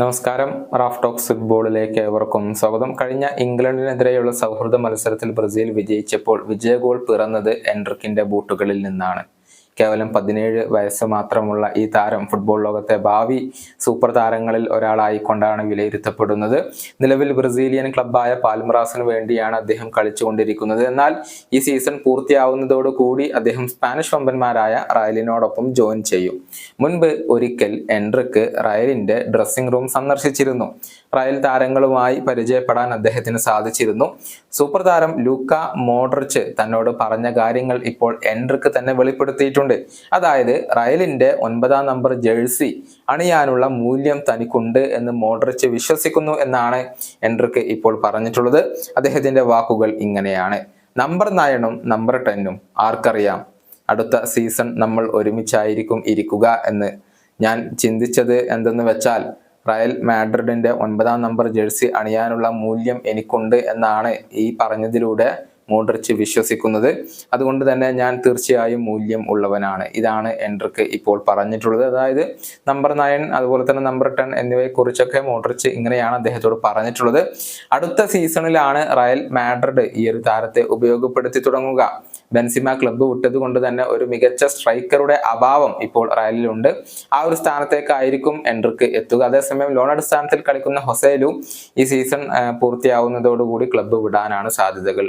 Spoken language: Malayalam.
നമസ്കാരം. റാഫ് ടോക്സ് ഫുട്ബോളിലേക്ക് ഏവർക്കും സ്വാഗതം. കഴിഞ്ഞ ഇംഗ്ലണ്ടിനെതിരെയുള്ള സൗഹൃദ മത്സരത്തിൽ ബ്രസീൽ വിജയിച്ചപ്പോൾ വിജയ ഗോൾ പിറന്നത് എൻട്രിക്കിന്റെ ബൂട്ടുകളിൽ നിന്നാണ്. കേവലം പതിനേഴ് വയസ്സ് മാത്രമുള്ള ഈ താരം ഫുട്ബോൾ ലോകത്തെ ഭാവി സൂപ്പർ താരങ്ങളിൽ ഒരാളായിക്കൊണ്ടാണ് വിലയിരുത്തപ്പെടുന്നത്. നിലവിൽ ബ്രസീലിയൻ ക്ലബായ പാൽമറാസിന് വേണ്ടിയാണ് അദ്ദേഹം കളിച്ചുകൊണ്ടിരിക്കുന്നത്. എന്നാൽ ഈ സീസൺ പൂർത്തിയാവുന്നതോടുകൂടി അദ്ദേഹം സ്പാനിഷ് വമ്പന്മാരായ റയലിനോടൊപ്പം ജോയിൻ ചെയ്യും. മുൻപ് ഒരിക്കൽ എൻട്രിക്ക് റയലിന്റെ ഡ്രസ്സിംഗ് റൂം സന്ദർശിച്ചിരുന്നു. റയൽ താരങ്ങളുമായി പരിചയപ്പെടാൻ അദ്ദേഹത്തിന് സാധിച്ചിരുന്നു. സൂപ്പർ താരം ലൂക്ക മോഡ്രിച്ച് തന്നോട് പറഞ്ഞ കാര്യങ്ങൾ ഇപ്പോൾ എൻട്രിക്ക് തന്നെ വെളിപ്പെടുത്തിയിട്ടുണ്ട്. അതായത് റയലിന്റെ ഒൻപതാം നമ്പർ ജേഴ്സി അണിയാനുള്ള മൂല്യം തനിക്കുണ്ട് എന്ന് മോഡ്രിച്ച് വിശ്വസിക്കുന്നു എന്നാണ് എൻട്രിക്ക് ഇപ്പോൾ പറഞ്ഞിട്ടുള്ളത്. അദ്ദേഹത്തിന്റെ വാക്കുകൾ ഇങ്ങനെയാണ്. നമ്പർ നയനും നമ്പർ ടെന്നും ആർക്കറിയാം? അടുത്ത സീസൺ നമ്മൾ ഒരുമിച്ചായിരിക്കും ഇരിക്കുക എന്ന്. ഞാൻ ചിന്തിച്ചത് എന്തെന്ന് വെച്ചാൽ റയൽ മാഡ്രിഡിന്റെ ഒൻപതാം നമ്പർ ജേഴ്സി അണിയാനുള്ള മൂല്യം എനിക്കുണ്ട് എന്നാണ് ഈ പറഞ്ഞതിലൂടെ മോഡ്രിച്ച് വിശ്വസിക്കുന്നത്. അതുകൊണ്ട് തന്നെ ഞാൻ തീർച്ചയായും മൂല്യം ഉള്ളവനാണ്. ഇതാണ് എൻട്രിക്ക് ഇപ്പോൾ പറഞ്ഞിട്ടുള്ളത്. അതായത് നമ്പർ നയൻ അതുപോലെ തന്നെ നമ്പർ ടെൻ എന്നിവയെക്കുറിച്ചൊക്കെ മോഡ്രിച്ച് ഇങ്ങനെയാണ് അദ്ദേഹത്തോട് പറഞ്ഞിട്ടുള്ളത്. അടുത്ത സീസണിലാണ് റയൽ മാഡ്രിഡ് ഈ ഒരു താരത്തെ ഉപയോഗപ്പെടുത്തി തുടങ്ങുക. ബെൻസിമ ക്ലബ്ബ് വിട്ടത് കൊണ്ട് തന്നെ ഒരു മികച്ച സ്ട്രൈക്കറുടെ അഭാവം ഇപ്പോൾ റയലിലുണ്ട്. ആ ഒരു സ്ഥാനത്തേക്കായിരിക്കും എൻട്രിക്ക് എത്തുക. അതേസമയം ലോൺ അടിസ്ഥാനത്തിൽ കളിക്കുന്ന ഹൊസേലു ഈ സീസൺ പൂർത്തിയാവുന്നതോടുകൂടി ക്ലബ്ബ് വിടാനാണ് സാധ്യതകൾ.